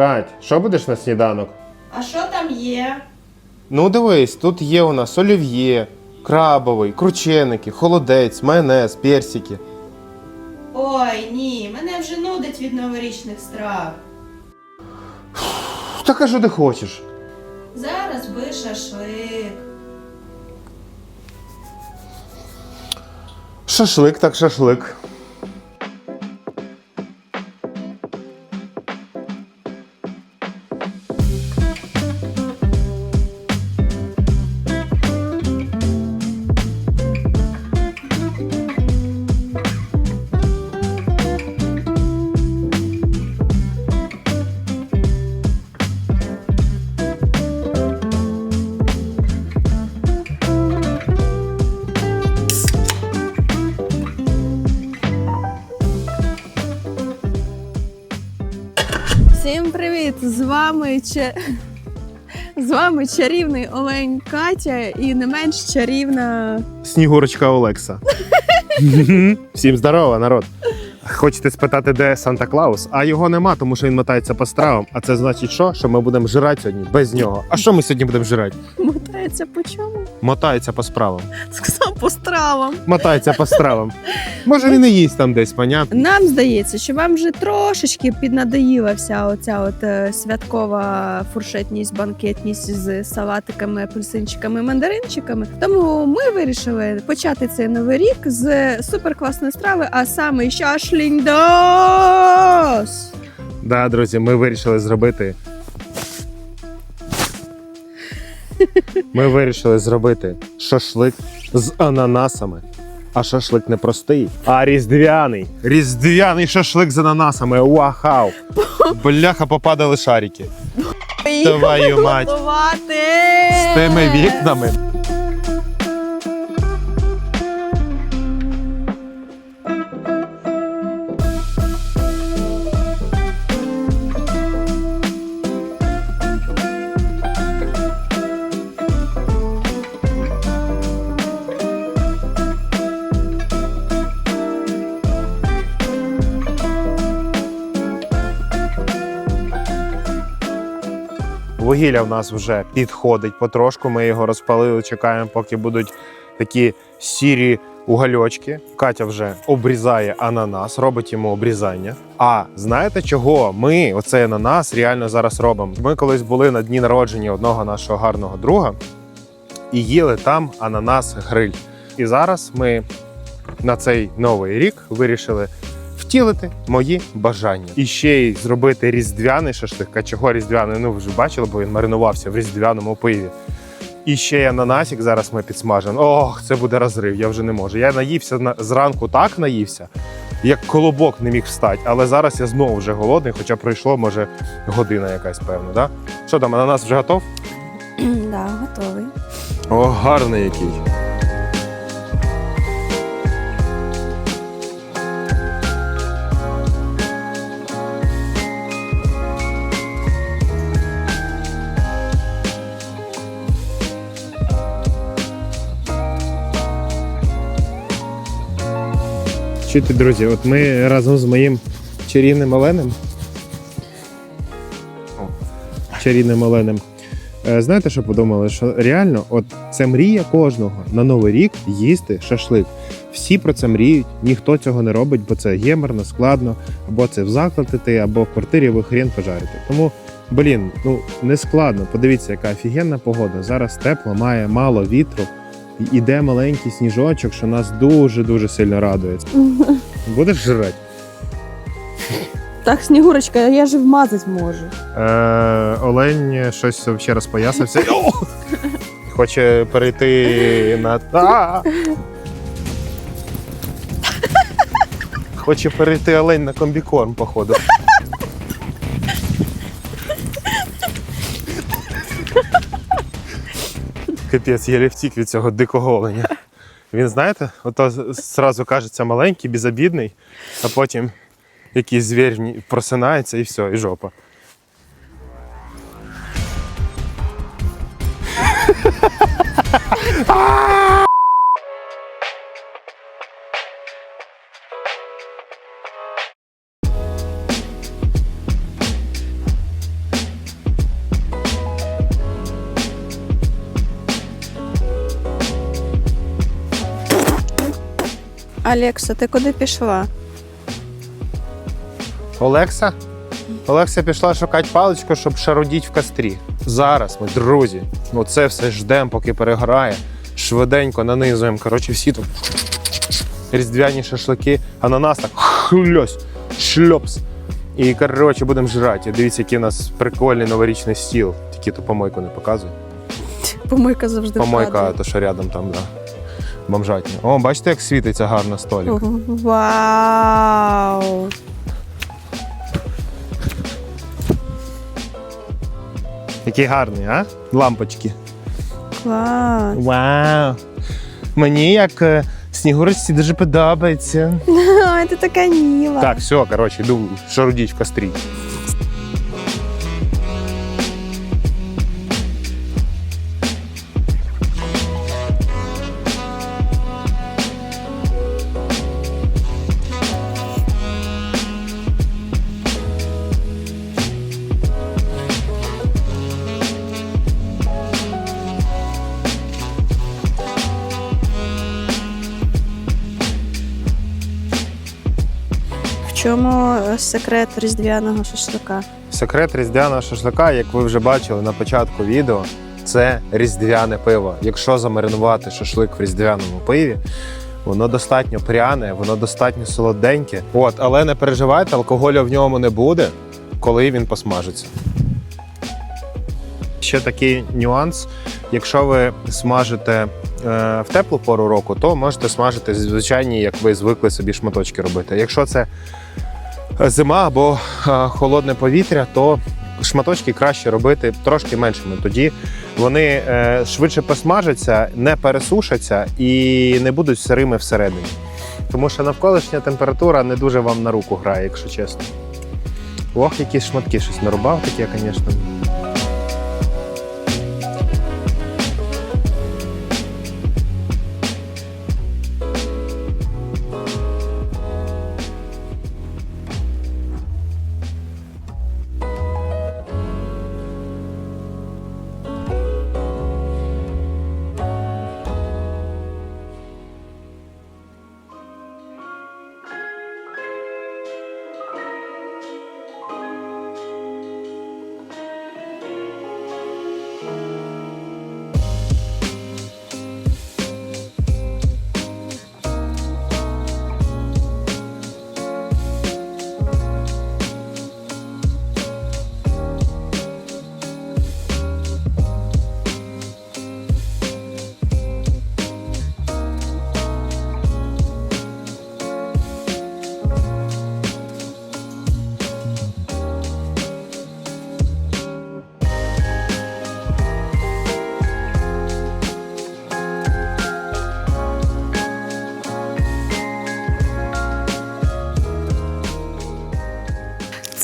Кать, що будеш на сніданок? А що там є? Ну дивись, тут є у нас олів'є, крабовий, крученики, холодець, майонез, персики. Ой, ні, мене вже нудить від новорічних страв. Так а що ти хочеш? Зараз би шашлик. Шашлик так шашлик. Всім привіт! З вами Ча... з вами чарівний Олень Катя і не менш чарівна. Снігурочка Олекса. Всім здорово, народ. Хочете спитати, де Санта Клаус? А його нема, тому що він мотається по стравам. А це значить, що? Що ми будемо жирати сьогодні без нього. А що ми сьогодні будемо жирати? Мотається по чому? Мотається по справам. По стравам. Мотається по стравам. Може він і їсть там десь, понятно? Нам здається, що вам вже трошечки піднадоїла вся оця от е, святкова фуршетність, банкетність з салатиками, апельсинчиками, мандаринчиками. Тому ми вирішили почати цей новий рік з суперкласної страви, а саме шашліндос. Да, друзі, ми вирішили зробити. Ми вирішили зробити шашлик з ананасами. А шашлик не простий, а різдвяний. Різдвяний шашлик з ананасами. Вахау! Бляха, попадали шарики. Твою мать. З тими вікнами. Вугілля в нас вже підходить потрошку. Ми його розпалили, чекаємо, поки будуть такі сірі угольочки. Катя вже обрізає ананас, робить йому обрізання. А знаєте чого? Ми оцей ананас реально зараз робимо. Ми колись були на дні народження одного нашого гарного друга і їли там ананас гриль. І зараз ми на цей новий рік вирішили втілити мої бажання. І ще й зробити різдвяний шашлик. А чого різдвяний? Ну ви вже бачили, бо він маринувався в різдвяному пиві. І ще й ананасик зараз ми підсмажимо. Ох, це буде розрив, я вже не можу. Я наївся зранку так наївся, як колобок не міг встати. Але зараз я знову вже голодний, хоча пройшло, може, година якась, певно. Да? Що там, ананас вже готов? Да, готовий. О, гарний який. Чуєте, друзі, от ми разом з моїм чарівним Оленем. Чарівним Оленем. Е, Знаєте, що подумали? Що реально, от це мрія кожного на новий рік їсти шашлик. Всі про це мріють, ніхто цього не робить, бо це геморно, складно, або це в заклад іти, або в квартирі ви хрен пожарите. Тому, блін, ну не складно. Подивіться, яка офігенна погода. Зараз тепло, має мало вітру. Іде маленький сніжочок, що нас дуже дуже сильно радує. Будеш жрати? Так, Снігурочка, я ж вмазать можу. Е, Олень щось ще розпоясався. О! Хоче перейти на. Хоче перейти олень на комбікорм, походу. Капець, я втік від цього дикого оленя. Він, знаєте, ото зразу кажеться маленький, безобідний, а потім якийсь звір просинається і все, і жопа. Алекса, ти куди пішла? Олекса? Олекса пішла шукати паличку, щоб шарудіть в кострі. Зараз ми, друзі, оце все ждемо, поки перегорає. Швиденько нанизуємо. Коротше, всі тут різдвяні шашлики, ананас так хльось, шльопс. І коротше, будемо жрати. Дивіться, який у нас прикольний новорічний стіл. Тільки ту помойку не показуй. Помойка завжди Помойка, то що рядом там, да. Бомжатня. О, бачите, як світиться гарно столик. Вау! Який гарний, а? Лампочки. Клас! Вау! Мені як е, снігурочці дуже подобається. Ой, ти така міла. Так, все, коротше, йду шарудіть в кострі. Чому е, секрет різдвяного шашлика? Секрет різдвяного шашлика, як ви вже бачили на початку відео, це різдвяне пиво. Якщо замаринувати шашлик в різдвяному пиві, воно достатньо пряне, воно достатньо солоденьке. От, але не переживайте, алкоголю в ньому не буде, коли він посмажиться. Ще такий нюанс: якщо ви смажите в теплу пору року, то можете смажити звичайні, як ви звикли собі шматочки робити. Якщо це зима або е, холодне повітря, то шматочки краще робити трошки меншими. Тоді вони е, швидше посмажаться, не пересушаться і не будуть сирими всередині. Тому що навколишня температура не дуже вам на руку грає, якщо чесно. Ох, якісь шматки щось нарубав таке, звісно.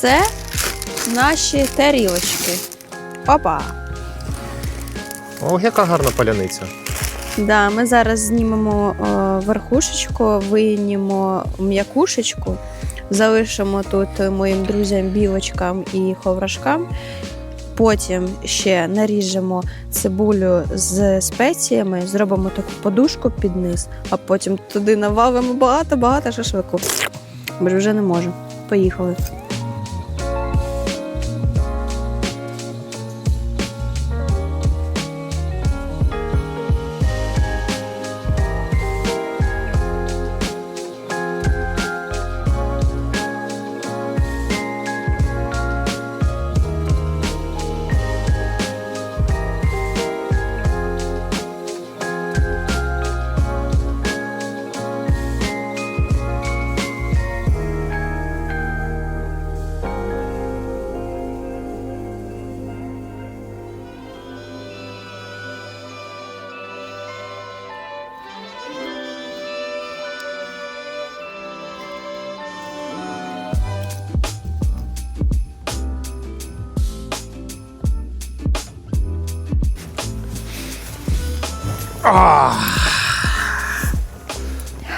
Це наші тарілочки. Опа! Ох, яка гарна паляниця. Да, ми зараз знімемо о, верхушечку, виймемо м'якушечку, залишимо тут моїм друзям білочкам і ховрашкам. Потім ще наріжемо цибулю з спеціями, зробимо таку подушку під низ, а потім туди навалимо багато-багато шашлику. Бо вже не можу. Поїхали.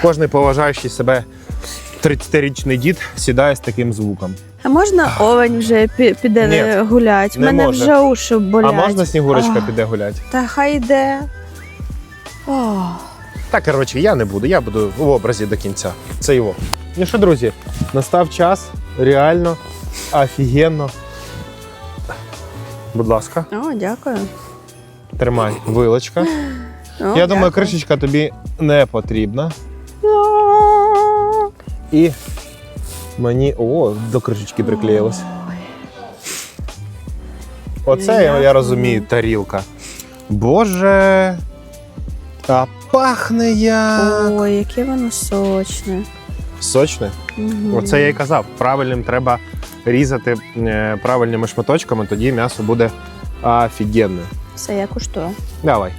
Кожний поважаючий себе 30-річний дід сідає з таким звуком. А можна овень вже пі- піде Ні, гулять? не Мене може. вже уші болять. А можна снігурочка А. піде гуляти? Та хай йде. О, Та коротше, я не буду, я буду в образі до кінця. Це його. Ну що, друзі, настав час. Реально офігенно. Будь ласка, О, дякую. тримай вилочка. О, Я думаю, кришечка тобі не потрібна. І мені. О, до кришечки приклеїлось. Оце я, я розумію, тарілка. Боже. А пахне як. Ой, яке воно сочне. Сочне. Мгм. Оце я й казав. Правильним треба різати е, правильними шматочками, тоді м'ясо буде офігенне. Все, я куштую. Давай.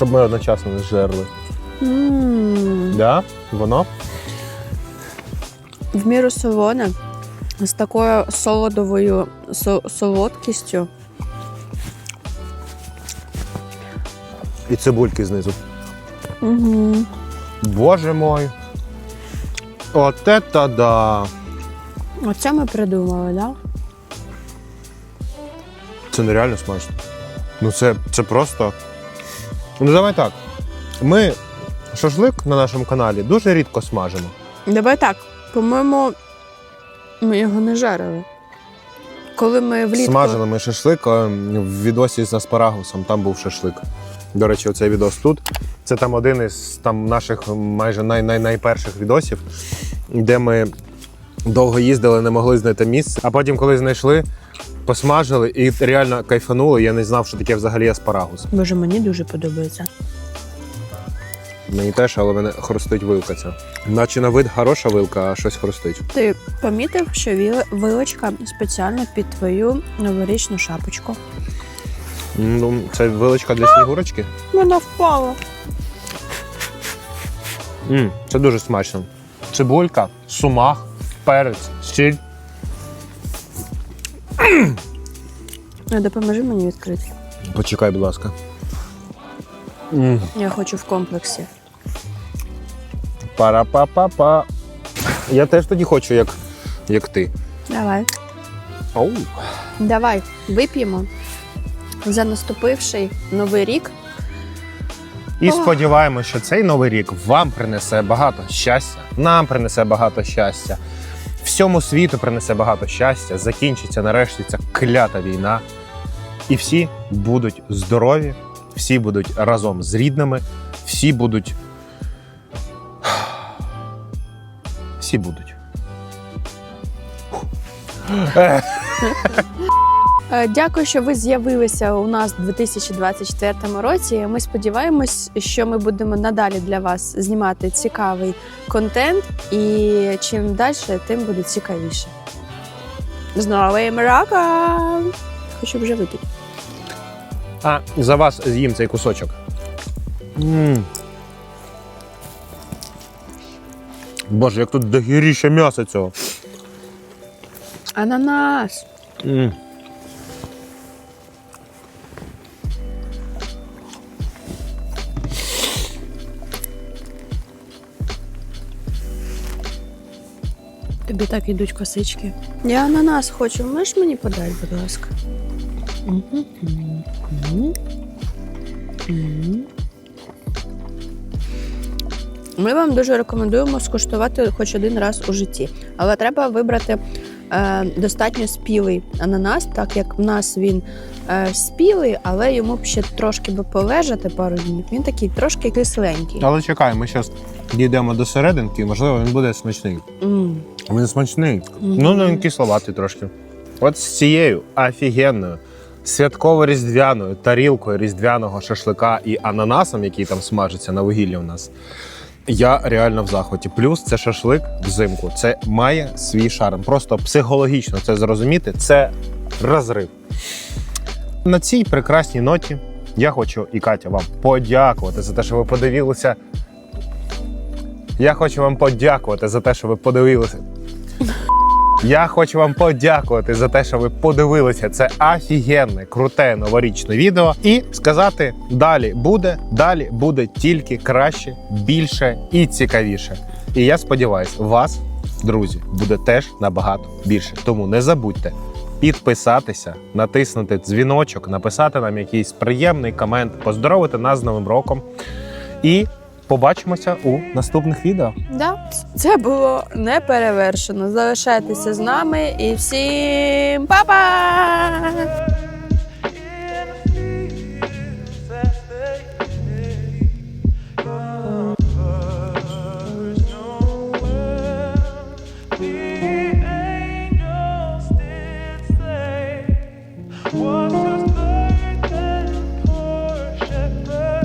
Щоб ми одночасно не жерли. М, Да? Воно? В міру солоне, з такою солодовою со- солодкістю. І цибульки знизу. Угу. Боже мой. От это да. Оце ми придумали, так? Да? Це нереально смачно. Ну це, це просто. Ну давай так. Ми шашлик на нашому каналі дуже рідко смажимо. Давай так. По-моєму, ми його не жарили. Коли ми влітку... Смажили ми шашлик е, в відосі з аспарагусом, там був шашлик. До речі, оцей відос тут. Це там один із там, наших майже най, най, найперших відосів, де ми довго їздили, не могли знайти місце. А потім, коли знайшли, посмажили і реально кайфанули. Я не знав, що таке взагалі аспарагус. Боже, мені дуже подобається. Мені теж, але мене хрустить вилка ця. Наче на вид хороша вилка, а щось хрустить. Ти помітив, що віли- вилочка спеціально під твою новорічну шапочку? Ну, це вилочка для снігурочки. Вона впала. м це дуже смачно. Цибулька, сумах, перець, сіль. Допоможи мені відкрити. Почекай, будь ласка. Я хочу в комплексі. Пара-па-па-па. Я теж тоді хочу, як, як ти. Давай. Оу. Давай вип'ємо за наступивший новий рік. І Ох. сподіваємося, що цей новий рік вам принесе багато щастя, нам принесе багато щастя, всьому світу принесе багато щастя. Закінчиться нарешті ця клята війна. І всі будуть здорові, всі будуть разом з рідними, всі будуть. Всі будуть. Е, Дякую, що ви з'явилися у нас у 2024 році. Ми сподіваємось, що ми будемо надалі для вас знімати цікавий контент, і чим далі, тим буде цікавіше. З новим роком! Хочу вже випити. А за вас з'їм цей кусочок. м Боже, як тут догіріше м'ясо цього. Ананас! м Тобі так йдуть косички. Я ананас хочу. Можеш мені подати, будь ласка. Ми вам дуже рекомендуємо скуштувати хоч один раз у житті, але треба вибрати е, достатньо спілий ананас, так як в нас він е, спілий, але йому б ще трошки би полежати пару днів. Він такий трошки кисленький. Але чекай, ми зараз дійдемо до серединки, і, можливо, він буде смачний. М. Він смачний. Ну, ну він кисловатий трошки. От з цією офігенною святково-різдвяною тарілкою різдвяного шашлика і ананасом, який там смажиться на вугіллі у нас. Я реально в захваті. Плюс це шашлик взимку. Це має свій шарм. Просто психологічно це зрозуміти. Це розрив. На цій прекрасній ноті я хочу і Катя вам подякувати за те, що ви подивилися. Я хочу вам подякувати за те, що ви подивилися. Я хочу вам подякувати за те, що ви подивилися це офігенне, круте новорічне відео. І сказати: далі буде, далі буде тільки краще, більше і цікавіше. І я сподіваюся, вас, друзі, буде теж набагато більше. Тому не забудьте підписатися, натиснути дзвіночок, написати нам якийсь приємний комент, поздоровити нас з Новим роком. І побачимося у наступних відео. Да. Це було неперевершено. Залишайтеся з нами і всім па-па!